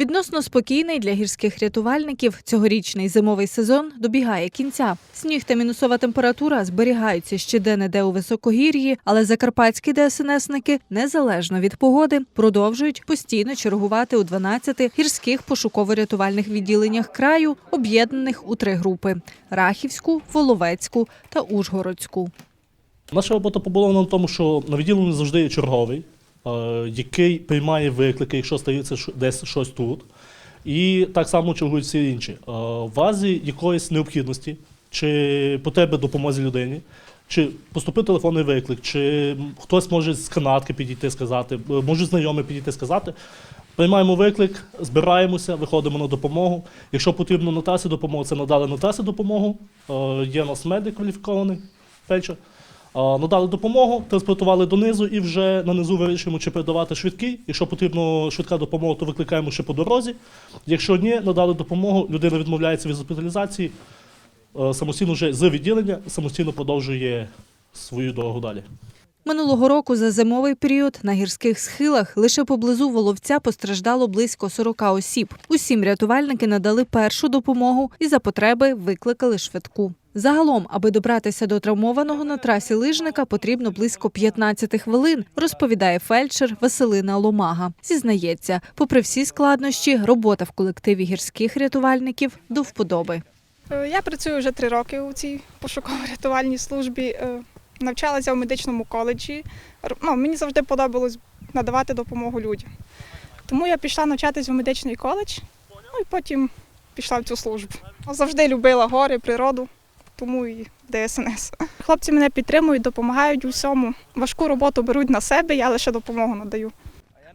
Відносно спокійний для гірських рятувальників цьогорічний зимовий сезон добігає кінця. Сніг та мінусова температура зберігаються ще де-не-де у високогір'ї, але закарпатські ДСНСники, незалежно від погоди, продовжують постійно чергувати у 12 гірських пошуково-рятувальних відділеннях краю, об'єднаних у три групи: Рахівську, Воловецьку та Ужгородську. Наша робота побудована на тому, що на відділенні завжди є черговий, який приймає виклики, якщо стається десь щось тут. І так само чергують всі інші. Е, В разі якоїсь необхідності чи потреби допомозі людині, чи поступив телефонний виклик, чи хтось може з канатки підійти сказати, е, може знайомий підійти сказати. Приймаємо виклик, збираємося, виходимо на допомогу. Якщо потрібно на трасі допомогу, це надали на трасі допомогу. Е, Є у нас медик кваліфікований фельдшер. Надали допомогу, транспортували донизу і вже на низу вирішуємо, чи передавати швидкий. Якщо потрібно швидка допомога, то викликаємо ще по дорозі. Якщо ні, надали допомогу, людина відмовляється від госпіталізації, е, самостійно вже з відділення, самостійно продовжує свою дорогу далі. Минулого року за зимовий період на гірських схилах лише поблизу Воловця постраждало близько 40 осіб. Усім рятувальники надали першу допомогу і за потреби викликали швидку. Загалом, аби добратися до травмованого на трасі лижника, потрібно близько 15 хвилин, розповідає фельдшер Василина Ломага. Зізнається, попри всі складнощі, робота в колективі гірських рятувальників до вподоби. Е, Я працюю вже три роки у цій пошуково-рятувальній службі. Навчалася в медичному коледжі. Ну, мені завжди подобалось надавати допомогу людям. Тому я пішла навчатись в медичний коледж, ну і потім пішла в цю службу. Завжди любила гори, природу, тому і ДСНС. Хлопці мене підтримують, допомагають у всьому. Важку роботу беруть на себе, я лише допомогу надаю.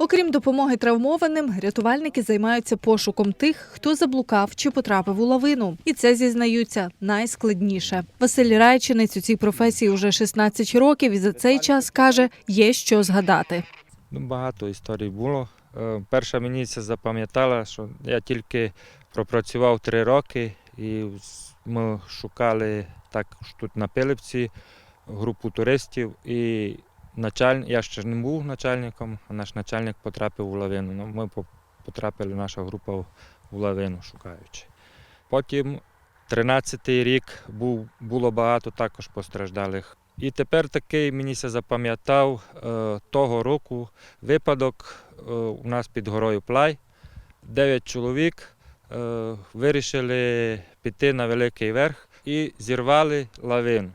Окрім допомоги травмованим, рятувальники займаються пошуком тих, хто заблукав чи потрапив у лавину. І це зізнаються найскладніше. Василь Райчинець у цій професії вже 16 років і за цей час каже, є що згадати. Ну, багато історій було. Е, Перша мені це запам'ятала, що я тільки пропрацював три роки, і ми шукали також тут на Пилипці групу туристів. І началь... я ще не був начальником, а наш начальник потрапив у лавину. Ну, ми по- потрапили, наша група в лавину шукаючи. Потім 13-й рік був, було багато також постраждалих. І тепер такий мені се запам'ятав е, того року випадок е, у нас під горою Плай. Дев'ять чоловік е, вирішили піти на великий верх і зірвали лавину.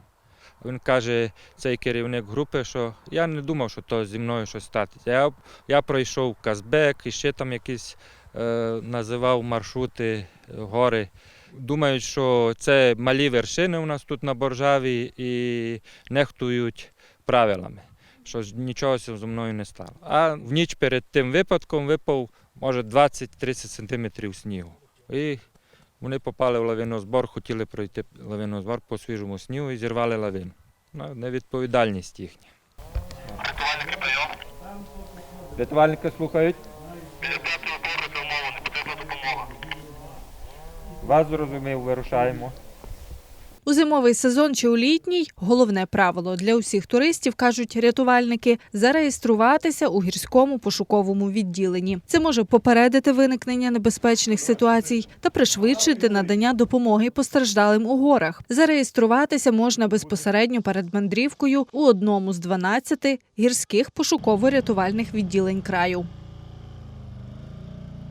Він каже, цей керівник групи, що я не думав, що то зі мною щось статиться. Я, я пройшов Казбек і ще там якісь е, називав маршрути, е, гори. Думають, що це малі вершини у нас тут на Боржаві і нехтують правилами, що нічого зі мною не стало. А в ніч перед тим випадком випав, може, 20-30 сантиметрів снігу. І вони попали в лавинозбор, хотіли пройти лавинозбор по свіжому снігу і зірвали лавину. Ну, невідповідальність їхня. Рятувальники прийом. Рятувальники слухають. Вас зрозумів, вирушаємо. У зимовий сезон чи у літній головне правило для усіх туристів кажуть рятувальники зареєструватися у гірському пошуковому відділенні. Це може попередити виникнення небезпечних ситуацій та пришвидшити надання допомоги постраждалим у горах. Зареєструватися можна безпосередньо перед мандрівкою у одному з 12 гірських пошуково-рятувальних відділень краю.